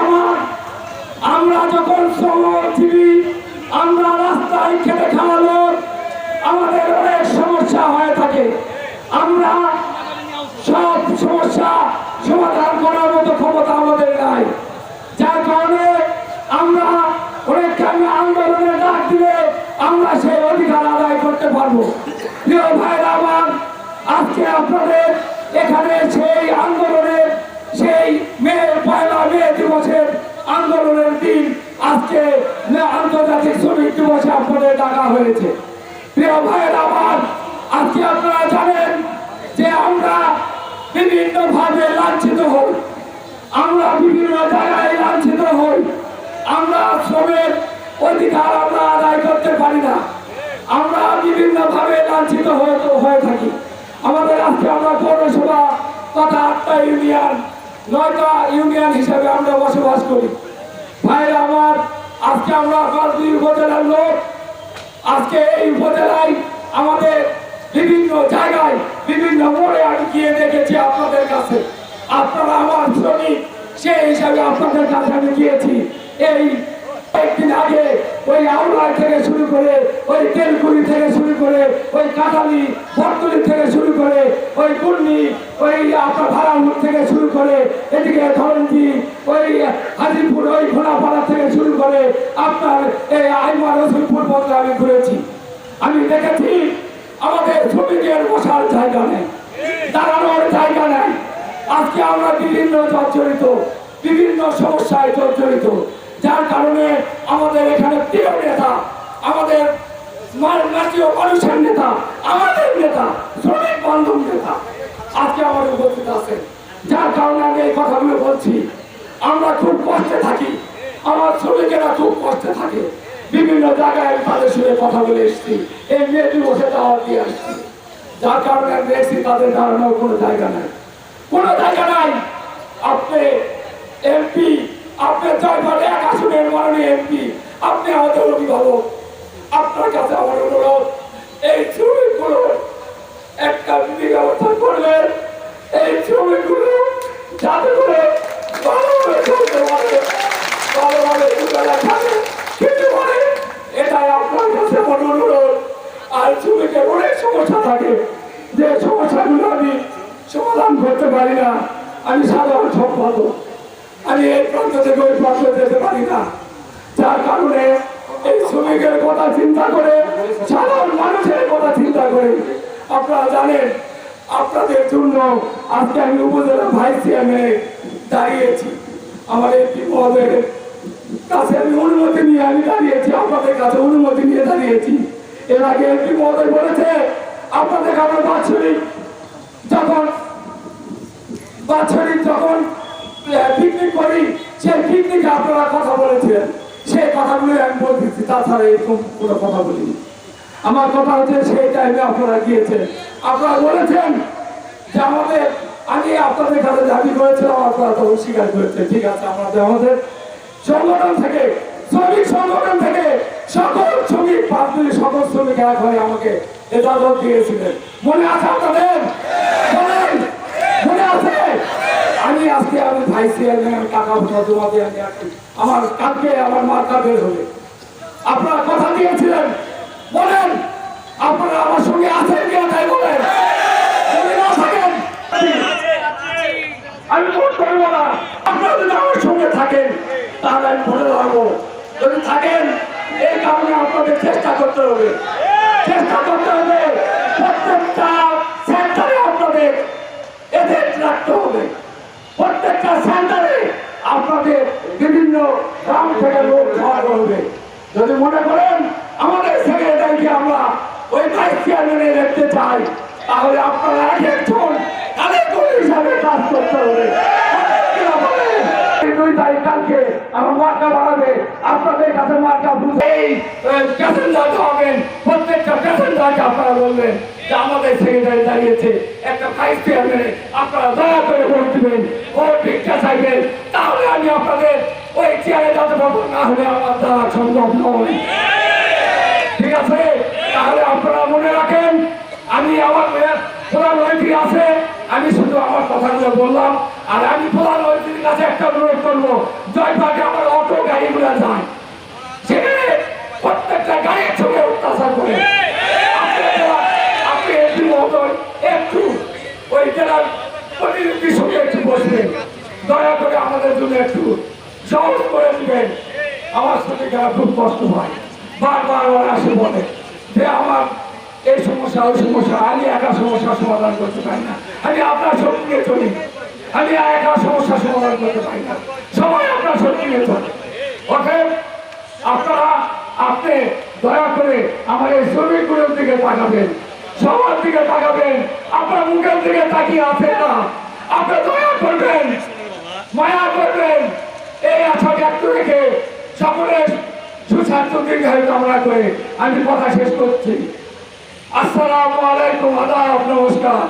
আমার। আমরা যখন শ্রমজীবী আমরা রাস্তায় খেটে খাওয়া আমাদের অনেক সমস্যা হয়ে থাকে। আমরা সব সমস্যা সমাধান করার মতো ক্ষমতা আমাদের নাই। যার কারণে আমরা অনেক আমি আন্দোলনের ডাক দিলে আমরা সেই অধিকার আদায় করতে পারব। প্রিয় ভাইরা আমার, আজকে আপনাদের এখানে সেই আন্দোলনের আজকে আন্তর্জাতিক শ্রমিক দিবসে আপনাদের ডাকা হয়েছে। প্রিয় ভাইয়ের আমার, আজকে আপনারা জানেন যে আমরা বিভিন্ন ভাবে লাঞ্ছিত হই। আমরা বিভিন্ন জায়গায় লাঞ্ছিত হই। আমরা শ্রমের অধিকার আমরা আদায় করতে পারি না। আমরা বিভিন্ন ভাবে লাঞ্ছিত হয়ে থাকি। আমাদের আজকে আমরা পৌরসভা তথা আটটা ইউনিয়ন, নয়টা ইউনিয়ন হিসাবে আমরা বসবাস করি। ভাইরা আমার আজকে আমরা দুই উপজেলার লোক, আজকে এই উপজেলায় আমাদের বিভিন্ন জায়গায়, বিভিন্ন মোড়ে আমি গিয়ে দেখেছি আপনাদের কাছে। আপনারা আমার শ্রমিক, সেই হিসাবে আপনাদের কাছে আমি গিয়েছি। এই একদিন আগে ওই আউলাই থেকে শুরু করে, ওই তেলকুড়ি থেকে শুরু করে, ওই কাটালি বটতলি থেকে ওই কুর্নি ওই আপনার ভাড়ামুখ থেকে শুরু করে এদিকে ধরন্তি ওই হাজিপুর ওই ঘোড়াপাড়া থেকে শুরু করে আপনার এই আইমা রসুলপুর পর্যন্ত আমি ঘুরেছি। আমি দেখেছি, আমাদের শ্রমিকের বসার জায়গা নেই, দাঁড়ানোর জায়গা নেই। আজকে আমরা বিভিন্ন জর্জরিত বিভিন্ন সমস্যায় জর্জরিত যার কারণে আমাদের এখানে প্রিয় নেতা, আমাদের মা- জাতীয় মানুষের নেতা, আমাদের নেতা, শ্রমিক বান্ধব নেতা। আজকে আমার উপস্থিত আছে যার কারণে আমি এই কথাগুলো বলছি। আমরা খুব কষ্টে থাকি। আমার শ্রমিকেরা খুব কষ্টে থাকে। বিভিন্ন জায়গায় আমি তাদের সঙ্গে কথা বলে এসেছি। এই মেয়ে দিবসে দাওয়াত দিয়ে আসছি। যার কারণে আমি দেখছি তাদের দাঁড়ানোর কোনো জায়গা নাই। কোনো জায়গা নাই। আপনি এমপি, আপনি জয়পালে এক আসনের মাননীয় এমপি। আপনি আমাদের অভিভাবক। আপনার কাছে আমার অনুরোধ, এই শ্রমিকগুলো একটা ব্যবস্থা করবেন এই শ্রমিকগুলো যাতে করে আর অনেক সমস্যা থাকে যে আমি সমাধান করতে পারি না। আমি সাধারণ সম্পাদক। আমি এই প্রান্ত থেকে ওই প্রান্ত যেতে পারি না। যার কারণে শ্রমিকের কথা চিন্তা করে, সাধারণ মানুষের কথা চিন্তা করে। আপনারা জানেন, আপনাদের জন্য আজকে আমি উপজেলা ভাইস চেয়ারম্যানে দাঁড়িয়েছি। আমার এমপি মহোদয়ের কাছে আমি অনুমতি নিয়ে আমি দাঁড়িয়েছি, আপনাদের কাছে অনুমতি নিয়ে দাঁড়িয়েছি। এর আগে এমপি মহোদয় বলেছে, আপনাদের আমরা বাৎসরিক যখন বাৎসরিক যখন পিকনিক করি, সেই পিকনিকে আপনারা কথা বলেছিলেন। সেই কথাগুলো আমি বলতেছি তাছাড়া এরকম কোনো কথা বলিনি। আমার কথা হচ্ছে সেই টাইমে আপনারা গিয়েছেন। আপনারা বলেছেন যে আমাদের, আমি আপনাদের কাছে দাবি করেছিলাম, আপনারা তখন স্বীকার করেছেন। ঠিক আছে, আমাদের আমাদের সংগঠন থেকে, শ্রমিক সংগঠন থেকে সকল শ্রমিক পাঁচগুলি সকল শ্রমিক এক হয়ে আমাকে এজাজত দিয়েছিলেন। মনে আছে আপনাদের? মনে আছে? আমি আজকে আমি ভাই চেয়ারম্যান টাকা পয়সা জমা দিয়ে আমি। আমার কালকে আমার মার্কা বের হবে। আপনারা কথা দিয়েছিলেন, বলেন, আপনারা আমার সঙ্গে আছেন কি তাই বলেন। আমি ভোট করব না। আপনারা যদি আমার সঙ্গে থাকেন, তাহলে আমি ভোটে দাঁড়াবো। যদি থাকেন, এই কারণে আপনাদের চেষ্টা করতে হবে চেষ্টা করতে হবে প্রত্যেকটা সেন্টারে আপনাদের এদের রাখতে হবে প্রত্যেকটা সেন্টারে আপনাদের বিভিন্ন গ্রাম থেকে লোক খাওয়াতে হবে যদি মনে করেন, আমাদের সেক্রেটারিকে আমরা ওই ভাইস চেয়ারম্যানে দেখতে চাই, তাহলে আপনারা এক একজন হিসাবে কাজ করতে হবে। আপনাদের কাছে মার্কা বুঝে এই প্যাসেঞ্জার প্রত্যেকটা আপনারা বলবেন আমাদের একটা আপনারা দয়া করে ভোট দিবেন, ভোট ভিক্ষা চাইবেন, তাহলে আমি আপনাদের ওই চেয়ারে যাতে পারব না হলে আমার দ্বারা সম্ভব নয়। ঠিক আছে? তাহলে আপনারা মনে রাখেন, আমি আমার প্রধান মন্ত্রী আছে, আমি শুধু আমার কথাগুলো বললাম, আর আমি প্রধানমন্ত্রীর কাছে একটা অনুরোধ করব জয়পাকে আমার অটো গাড়িগুলো যায়। সে প্রত্যেকটা গাড়ির ছবি অত্যাচার করে। আপনি এমপি মহোদয়, একটু ওই জেলার প্রতিনিধির সঙ্গে একটু বসবেন। দয়া করে আমাদের জন্য একটু সহজ করে দিবেন আমার সাথে গেলা খুব কষ্ট হয় বারবার ওরা আসে বলে যে আমার এই সমস্যা, ওই সমস্যা, আমি একা সমস্যার সমাধান করতে পারি না। আমি আপনার নিয়ে চলি। আমি একা সমস্যার সমাধান করতে পারি না। সবাই আপনার নিয়ে চলে। অতএব আপনারা, আপনি দয়া করে আমার এই শ্রমিকগুলোর দিকে তাকাবেন। সবার দিকে তাকাবেন। আপনার মুখের দিকে তাকিয়ে আছে না। আপনি দয়া করবেন। মায়া করবেন। দীর্ঘায়ু কামনা করে আমি কথা শেষ করছি। আসসালামু আলাইকুম আদাব নমস্কার।